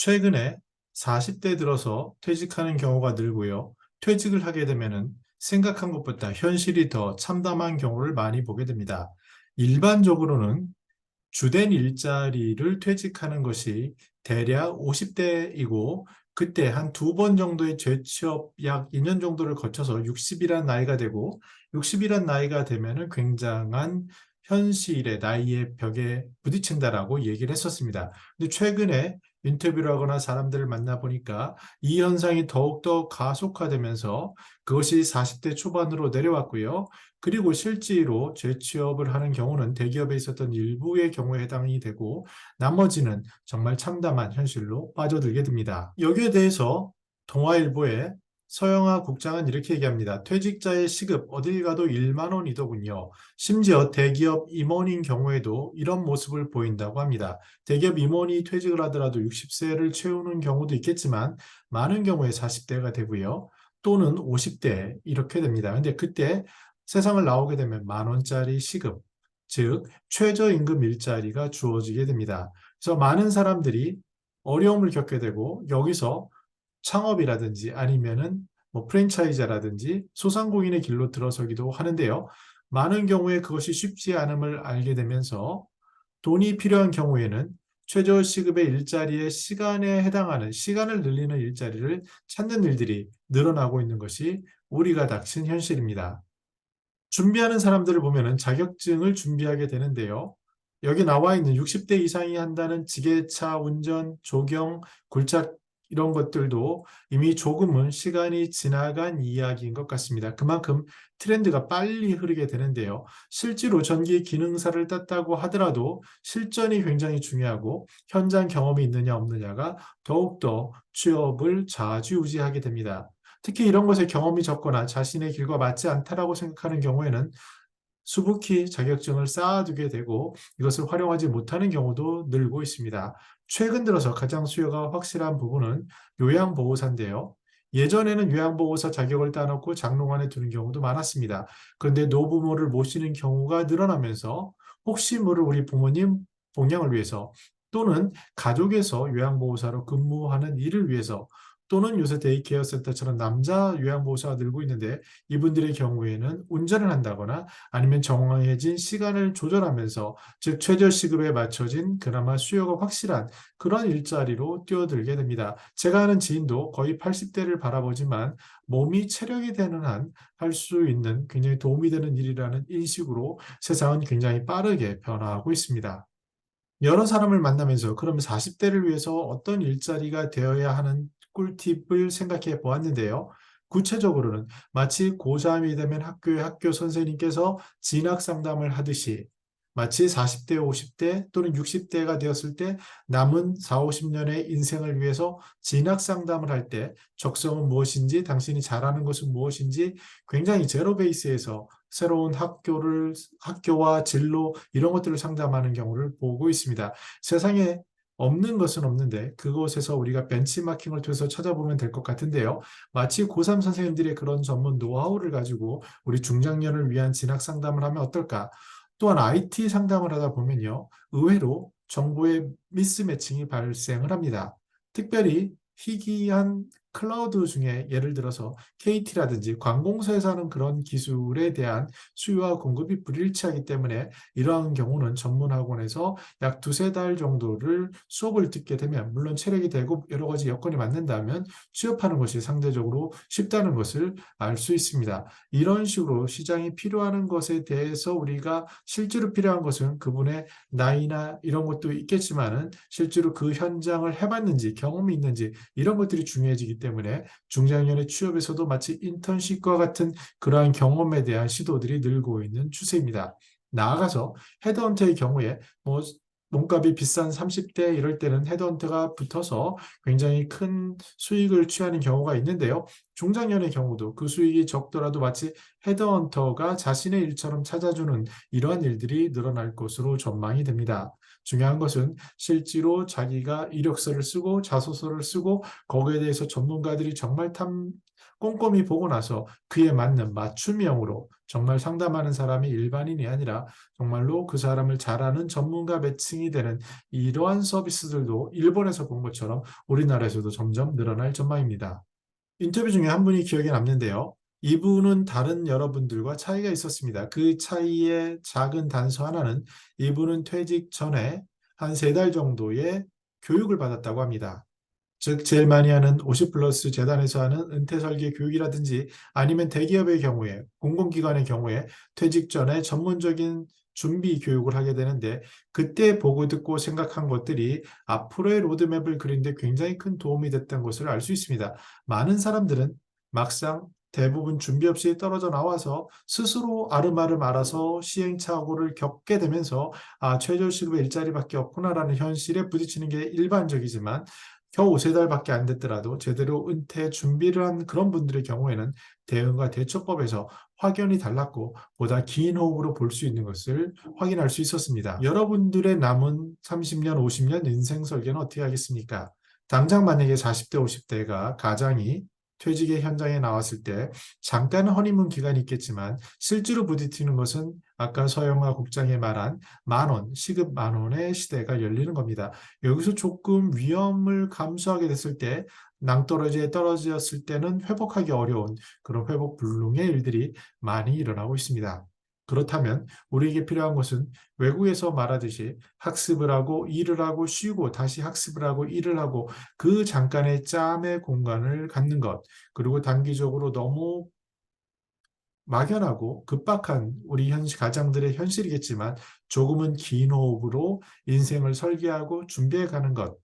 최근에 40대 들어서 퇴직하는 경우가 늘고요. 퇴직을 하게 되면은 생각한 것보다 현실이 더 참담한 경우를 많이 보게 됩니다. 일반적으로는 주된 일자리를 퇴직하는 것이 대략 50대이고 그때 한 두 번 정도의 재취업 약 2년 정도를 거쳐서 60이란 나이가 되고 60이란 나이가 되면 은 굉장한 현실의 나이의 벽에 부딪힌다라고 얘기를 했었습니다. 근데 최근에 인터뷰를 하거나 사람들을 만나보니까 이 현상이 더욱더 가속화되면서 그것이 40대 초반으로 내려왔고요. 그리고 실제로 재취업을 하는 경우는 대기업에 있었던 일부의 경우에 해당이 되고 나머지는 정말 참담한 현실로 빠져들게 됩니다. 여기에 대해서 동아일보의 서영아 국장은 이렇게 얘기합니다. 퇴직자의 시급 어딜 가도 1만 원이더군요. 심지어 대기업 임원인 경우에도 이런 모습을 보인다고 합니다. 대기업 임원이 퇴직을 하더라도 60세를 채우는 경우도 있겠지만 많은 경우에 40대가 되고요. 또는 50대 이렇게 됩니다. 근데 그때 세상을 나오게 되면 만 원짜리 시급, 즉 최저임금 일자리가 주어지게 됩니다. 그래서 많은 사람들이 어려움을 겪게 되고 여기서 창업이라든지 아니면은 뭐 프랜차이즈라든지 소상공인의 길로 들어서기도 하는데요. 많은 경우에 그것이 쉽지 않음을 알게 되면서 돈이 필요한 경우에는 최저 시급의 일자리의 시간에 해당하는 시간을 늘리는 일자리를 찾는 일들이 늘어나고 있는 것이 우리가 닥친 현실입니다. 준비하는 사람들을 보면은 자격증을 준비하게 되는데요. 여기 나와 있는 60대 이상이 한다는 지게차 운전, 조경, 굴착 이런 것들도 이미 조금은 시간이 지나간 이야기인 것 같습니다. 그만큼 트렌드가 빨리 흐르게 되는데요. 실제로 전기 기능사를 땄다고 하더라도 실전이 굉장히 중요하고 현장 경험이 있느냐 없느냐가 더욱더 취업을 좌지우지하게 됩니다. 특히 이런 것에 경험이 적거나 자신의 길과 맞지 않다라고 생각하는 경우에는 수북히 자격증을 쌓아두게 되고 이것을 활용하지 못하는 경우도 늘고 있습니다. 최근 들어서 가장 수요가 확실한 부분은 요양보호사인데요. 예전에는 요양보호사 자격을 따놓고 장롱안에 두는 경우도 많았습니다. 그런데 노부모를 모시는 경우가 늘어나면서 혹시 모를 우리 부모님 봉양을 위해서 또는 가족에서 요양보호사로 근무하는 일을 위해서 또는 요새 데이케어 센터처럼 남자 요양보호사가 늘고 있는데 이분들의 경우에는 운전을 한다거나 아니면 정해진 시간을 조절하면서 즉 최저 시급에 맞춰진 그나마 수요가 확실한 그런 일자리로 뛰어들게 됩니다. 제가 아는 지인도 거의 80대를 바라보지만 몸이 체력이 되는 한 할 수 있는 굉장히 도움이 되는 일이라는 인식으로 세상은 굉장히 빠르게 변화하고 있습니다. 여러 사람을 만나면서 그러면 40대를 위해서 어떤 일자리가 되어야 하는 꿀팁을 생각해 보았는데요. 구체적으로는 마치 고3이 되면 학교의 학교 선생님께서 진학 상담을 하듯이 마치 40대, 50대 또는 60대가 되었을 때 남은 4, 50년의 인생을 위해서 진학 상담을 할 때 적성은 무엇인지 당신이 잘하는 것은 무엇인지 굉장히 제로 베이스에서 새로운 학교를 학교와 진로 이런 것들을 상담하는 경우를 보고 있습니다. 세상에 없는 것은 없는데 그곳에서 우리가 벤치마킹을 통해서 찾아보면 될 것 같은데요. 마치 고3 선생님들의 그런 전문 노하우를 가지고 우리 중장년을 위한 진학 상담을 하면 어떨까? 또한 IT 상담을 하다 보면요. 의외로 정보의 미스매칭이 발생을 합니다. 특별히 희귀한 클라우드 중에 예를 들어서 KT라든지 관공서에서 하는 그런 기술에 대한 수요와 공급이 불일치하기 때문에 이러한 경우는 전문 학원에서 약 두세 달 정도를 수업을 듣게 되면 물론 체력이 되고 여러 가지 여건이 맞는다면 취업하는 것이 상대적으로 쉽다는 것을 알 수 있습니다. 이런 식으로 시장이 필요하는 것에 대해서 우리가 실제로 필요한 것은 그분의 나이나 이런 것도 있겠지만은 실제로 그 현장을 해봤는지 경험이 있는지 이런 것들이 중요해지기 때문에 중장년의 취업에서도 마치 인턴십과 같은 그러한 경험에 대한 시도들이 늘고 있는 추세입니다. 나아가서 헤드헌터의 경우에 뭐 몸값이 비싼 30대 이럴 때는 헤드헌터가 붙어서 굉장히 큰 수익을 취하는 경우가 있는데요. 중장년의 경우도 그 수익이 적더라도 마치 헤드헌터가 자신의 일처럼 찾아주는 이러한 일들이 늘어날 것으로 전망이 됩니다. 중요한 것은 실제로 자기가 이력서를 쓰고 자소서를 쓰고 거기에 대해서 전문가들이 정말 탐 꼼꼼히 보고 나서 그에 맞는 맞춤형으로 정말 상담하는 사람이 일반인이 아니라 정말로 그 사람을 잘 아는 전문가 매칭이 되는 이러한 서비스들도 일본에서 본 것처럼 우리나라에서도 점점 늘어날 전망입니다. 인터뷰 중에 한 분이 기억에 남는데요. 이분은 다른 여러분들과 차이가 있었습니다. 그 차이의 작은 단서 하나는 이분은 퇴직 전에 한 세 달 정도의 교육을 받았다고 합니다. 즉 제일 많이 하는 50 플러스 재단에서 하는 은퇴 설계 교육이라든지 아니면 대기업의 경우에 공공기관의 경우에 퇴직 전에 전문적인 준비 교육을 하게 되는데 그때 보고 듣고 생각한 것들이 앞으로의 로드맵을 그리는데 굉장히 큰 도움이 됐다는 것을 알 수 있습니다. 많은 사람들은 막상 대부분 준비 없이 떨어져 나와서 스스로 아름아름 알아서 시행착오를 겪게 되면서 아 최저시급의 일자리밖에 없구나라는 현실에 부딪히는 게 일반적이지만 겨우 세 달밖에 안 됐더라도 제대로 은퇴 준비를 한 그런 분들의 경우에는 대응과 대처법에서 확연히 달랐고 보다 긴 호흡으로 볼 수 있는 것을 확인할 수 있었습니다. 여러분들의 남은 30년, 50년 인생 설계는 어떻게 하겠습니까? 당장 만약에 40대, 50대가 가장이 퇴직의 현장에 나왔을 때 잠깐 허니문 기간이 있겠지만 실제로 부딪히는 것은 아까 서영화 국장이 말한 만원, 시급 만원의 시대가 열리는 겁니다. 여기서 조금 위험을 감수하게 됐을 때 낭떠러지에 떨어졌을 때는 회복하기 어려운 그런 회복 불능의 일들이 많이 일어나고 있습니다. 그렇다면 우리에게 필요한 것은 외국에서 말하듯이 학습을 하고 일을 하고 쉬고 다시 학습을 하고 일을 하고 그 잠깐의 짬의 공간을 갖는 것 그리고 단기적으로 너무 막연하고 급박한 우리 현실 가장들의 현실이겠지만 조금은 긴 호흡으로 인생을 설계하고 준비해 가는 것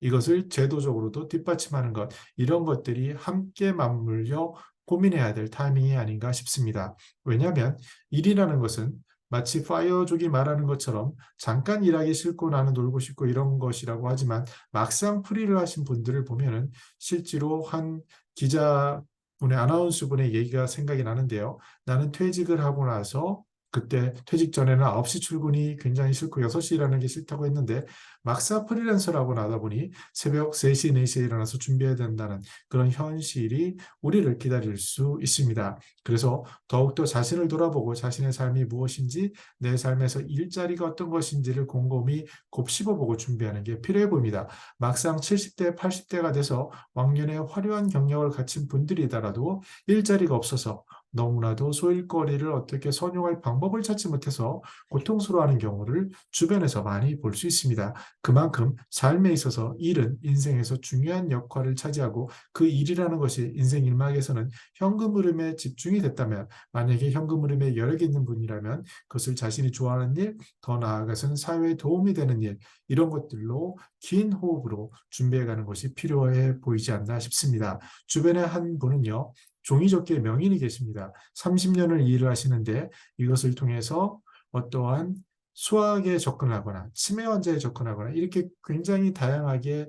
이것을 제도적으로도 뒷받침하는 것 이런 것들이 함께 맞물려 고민해야 될 타이밍이 아닌가 싶습니다. 왜냐하면 일이라는 것은 마치 파이어족이 말하는 것처럼 잠깐 일하기 싫고 나는 놀고 싶고 이런 것이라고 하지만 막상 프리를 하신 분들을 보면은 실제로 한 기자분의 아나운서분의 얘기가 생각이 나는데요. 나는 퇴직을 하고 나서 그때 퇴직 전에는 9시 출근이 굉장히 싫고 6시 일하는 게 싫다고 했는데 막사 프리랜서라고 나다 보니 새벽 3시, 4시에 일어나서 준비해야 된다는 그런 현실이 우리를 기다릴 수 있습니다. 그래서 더욱더 자신을 돌아보고 자신의 삶이 무엇인지 내 삶에서 일자리가 어떤 것인지를 곰곰이 곱씹어보고 준비하는 게 필요해 보입니다. 막상 70대, 80대가 돼서 왕년에 화려한 경력을 갖춘 분들이더라도 일자리가 없어서 너무나도 소일거리를 어떻게 선용할 방법을 찾지 못해서 고통스러워하는 경우를 주변에서 많이 볼 수 있습니다. 그만큼 삶에 있어서 일은 인생에서 중요한 역할을 차지하고 그 일이라는 것이 인생 일막에서는 현금 흐름에 집중이 됐다면 만약에 현금 흐름에 여력이 있는 분이라면 그것을 자신이 좋아하는 일, 더 나아가서는 사회에 도움이 되는 일 이런 것들로 긴 호흡으로 준비해가는 것이 필요해 보이지 않나 싶습니다. 주변에 한 분은요. 종이접기의 명인이 계십니다. 30년을 일을 하시는데 이것을 통해서 어떠한 수학에 접근하거나 치매 환자에 접근하거나 이렇게 굉장히 다양하게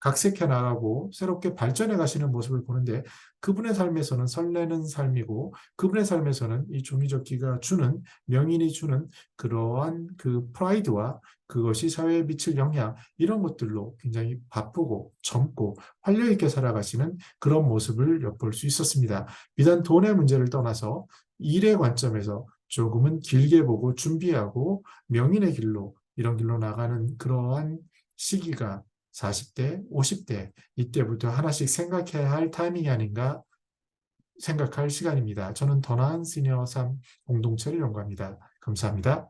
각색해 나가고 새롭게 발전해 가시는 모습을 보는데 그분의 삶에서는 설레는 삶이고 그분의 삶에서는 이 종이접기가 주는 명인이 주는 그러한 그 프라이드와 그것이 사회에 미칠 영향 이런 것들로 굉장히 바쁘고 젊고 활력 있게 살아가시는 그런 모습을 엿볼 수 있었습니다. 비단 돈의 문제를 떠나서 일의 관점에서 조금은 길게 보고 준비하고 명인의 길로 이런 길로 나가는 그러한 시기가 40대, 50대 이때부터 하나씩 생각해야 할 타이밍이 아닌가 생각할 시간입니다. 저는 더 나은 시니어 3 공동체를 연구합니다. 감사합니다.